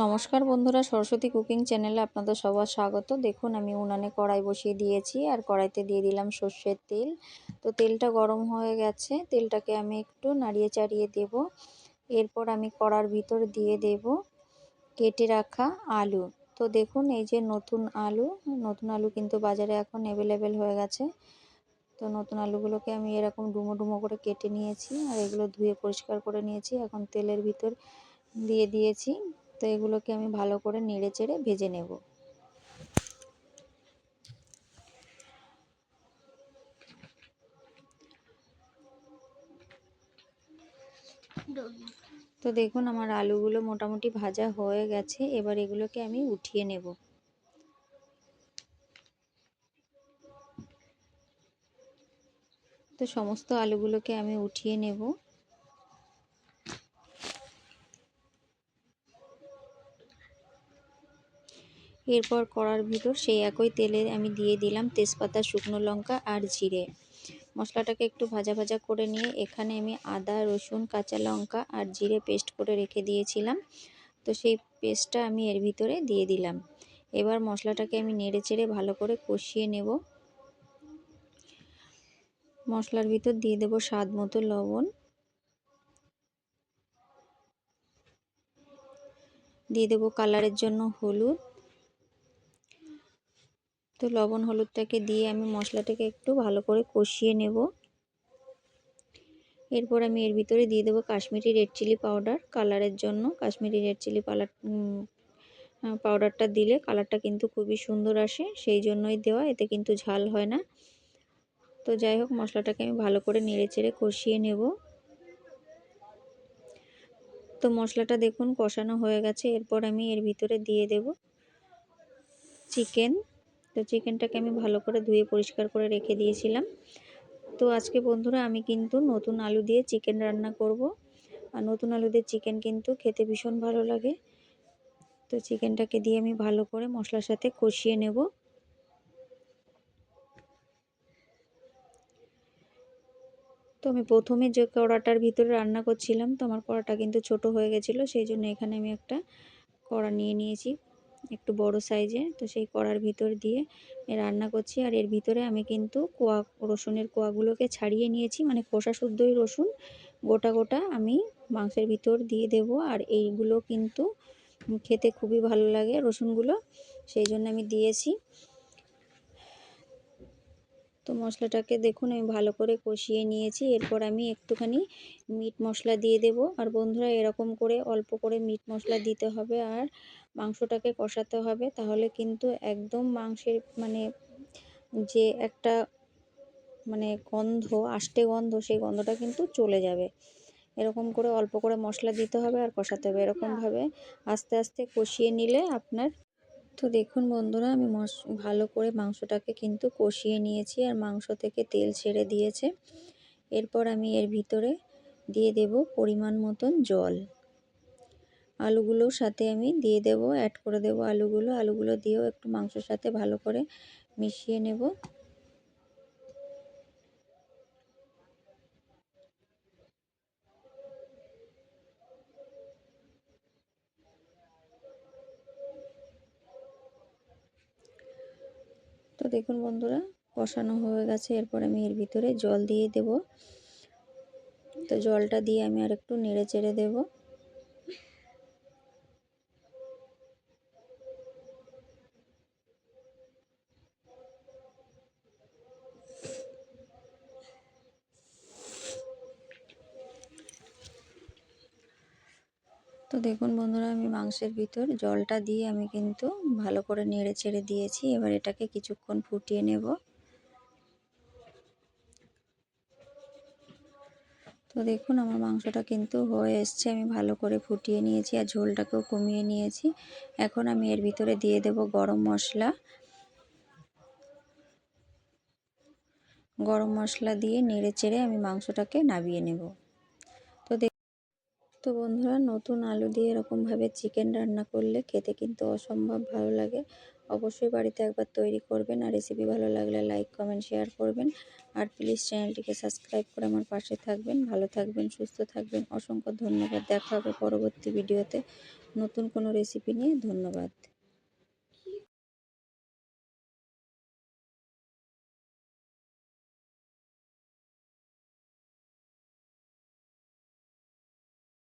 নমস্কার বন্ধুরা, সরস্বতী কুকিং চ্যানেলে আপনাদের সবার স্বাগত। দেখুন, আমি উনানে কড়াই বসিয়ে দিয়েছি আর কড়াইতে দিয়ে দিলাম সর্ষের তেল। তো তেলটা গরম হয়ে গেছে, তেলটাকে আমি একটু নাড়িয়ে চাড়িয়ে দেব। এরপর আমি কড়ার ভিতর দিয়ে দেব কেটে রাখা আলু। তো দেখুন, এই যে নতুন আলু নতুন আলু কিন্তু বাজারে এখন অ্যাভেলেবেল হয়ে গেছে। তো নতুন আলুগুলোকে আমি এরকম ডুমো ডুমো করে কেটে নিয়েছি আর এগুলো ধুয়ে পরিষ্কার করে নিয়েছি। এখন তেলের ভিতর দিয়ে দিয়েছি। তো এগুলোকে আমি ভালো করে নেড়ে চেড়ে ভেজে নেব। তো দেখুন আমার আলুগুলো মোটামুটি ভাজা হয়ে গেছে, এবার এগুলোকে আমি উঠিয়ে নেব। তো সমস্ত আলুগুলোকে আমি উঠিয়ে নেব। এরপর কড়ার ভিতর সেই একই তেলে আমি দিয়ে দিলাম তেজপাতা, শুকনো লঙ্কা আর জিরে। মশলাটাকে একটু ভাজা ভাজা করে নিয়ে এখানে আমি আদা, রসুন, কাঁচা লঙ্কা আর জিরে পেস্ট করে রেখে দিয়েছিলাম। তো সেই পেস্টটা আমি এর ভিতরে দিয়ে দিলাম। এবার মশলাটাকে আমি নেড়ে চেড়ে ভালো করে কষিয়ে নেব। মশলার ভিতর দিয়ে দেব স্বাদ মতো লবণ। দিয়ে দেবো কালারের জন্য হলুদ। তো লবণ হলুদটাকে দিয়ে আমি মশলাটাকে একটু ভালো করে কষিয়ে নেব। এরপর আমি এর ভিতরে দিয়ে দেবো কাশ্মীরি রেড চিলি পাউডার। কালারের জন্য কাশ্মীরি রেড চিলি পাউডার পাউডারটা দিলে কালারটা কিন্তু খুবই সুন্দর আসে, সেই জন্যই দেওয়া, এতে কিন্তু ঝাল হয় না। তো যাই হোক, মশলাটাকে আমি ভালো করে নেড়ে চেড়ে কষিয়ে নেব। তো মশলাটা দেখুন কষানো হয়ে গেছে, এরপর আমি এর ভিতরে দিয়ে দেব চিকেন। তো চিকেনটাকে আমি ভালো করে ধুয়ে পরিষ্কার করে রেখে দিয়েছিলাম। তো আজকে বন্ধুরা আমি কিন্তু নতুন আলু দিয়ে চিকেন রান্না করব। আর নতুন আলু দিয়ে চিকেন কিন্তু খেতে ভীষণ ভালো লাগে। তো চিকেনটাকে দিয়ে আমি ভালো করে মশলার সাথে কষিয়ে নেব। তো আমি প্রথমে যে কড়াটার ভিতরে রান্না করছিলাম, তো আমার কড়াটা কিন্তু ছোট হয়ে গেছিল, সেই জন্য এখানে আমি একটা কড়া নিয়ে নিয়েছি। একটু বড় সাইজে, তো সেই কড়ার ভিতর দিয়ে রান্না করছি। আর এর ভিতরে আমি কিন্তু কোয়া, রসুনের কোয়াগুলোকে ছাড়িয়ে নিয়েছি। মানে খোসা শুদ্ধই রসুন, গোটা গোটা আমি মাংসের ভিতর দিয়ে দেব। আর এইগুলো কিন্তু খেতে খুবই ভালো লাগে রসুনগুলো। সেই জন্য আমি দিয়েছি। তো মশলাটাকে দেখুন, আমি ভালো করে কষিয়ে নিয়েছি। এরপর আমি একটুখানি মিট মশলা দিয়ে দেব। আর বন্ধুরা, এরকম করে অল্প করে মিট মশলা দিতে হবে আর মাংসটাকে কষাতে হবে। তাহলে কিন্তু একদম মাংসের মানে যে একটা মানে গন্ধ, আষ্টে গন্ধ, সেই গন্ধটা কিন্তু চলে যাবে। এরকম করে অল্প করে মশলা দিতে হবে আর কষাতে হবে। এরকমভাবে আস্তে আস্তে কষিয়ে নিলে আপনার তো দেখুন বন্ধুরা, আমি ভালো করে মাংসটাকে কিন্তু কষিয়ে নিয়েছি আর মাংস থেকে তেল ছেড়ে দিয়েছে। এরপর আমি এর ভিতরে দিয়ে দেব পরিমাণ মতন জল। আলুগুলোর সাথে আমি দিয়ে দেব অ্যাড করে দেব আলুগুলো। আলুগুলো দিয়েও একটু মাংসের সাথে ভালো করে মিশিয়ে নেব। দেখুন বন্ধুরা, কষানো হয়ে গেছে। এরপর আমি এর ভিতরে জল দিয়ে দেব। তো জলটা দিয়ে আমি আর একটু নেড়ে চেড়ে দেবো। দেখুন বন্ধুরা, আমি মাংসের ভিতর জলটা দিয়ে আমি কিন্তু ভালো করে নেড়ে চেড়ে দিয়েছি। এবার এটাকে কিছুক্ষণ ফুটিয়ে নেব। তো দেখুন, আমার মাংসটা কিন্তু হয়ে এসছে। আমি ভালো করে ফুটিয়ে নিয়েছি আর ঝোলটাকেও কমিয়ে নিয়েছি। এখন আমি এর ভিতরে দিয়ে দেব গরম মশলা। গরম মশলা দিয়ে নেড়ে চেড়ে আমি মাংসটাকে নাবিয়ে নেব। তো বন্ধুরা, নতুন আলু দিয়ে এরকমভাবে চিকেন রান্না করলে খেতে কিন্তু অসম্ভব ভালো লাগে। অবশ্যই বাড়িতে একবার তৈরি করবেন আর রেসিপি ভালো লাগলে লাইক কমেন্ট শেয়ার করবেন। আর প্লিজ চ্যানেলটিকে সাবস্ক্রাইব করে আমার পাশে থাকবেন। ভালো থাকবেন, সুস্থ থাকবেন। অসংখ্য ধন্যবাদ। দেখা হবে পরবর্তী ভিডিওতে নতুন কোনো রেসিপি নিয়ে ধন্যবাদ।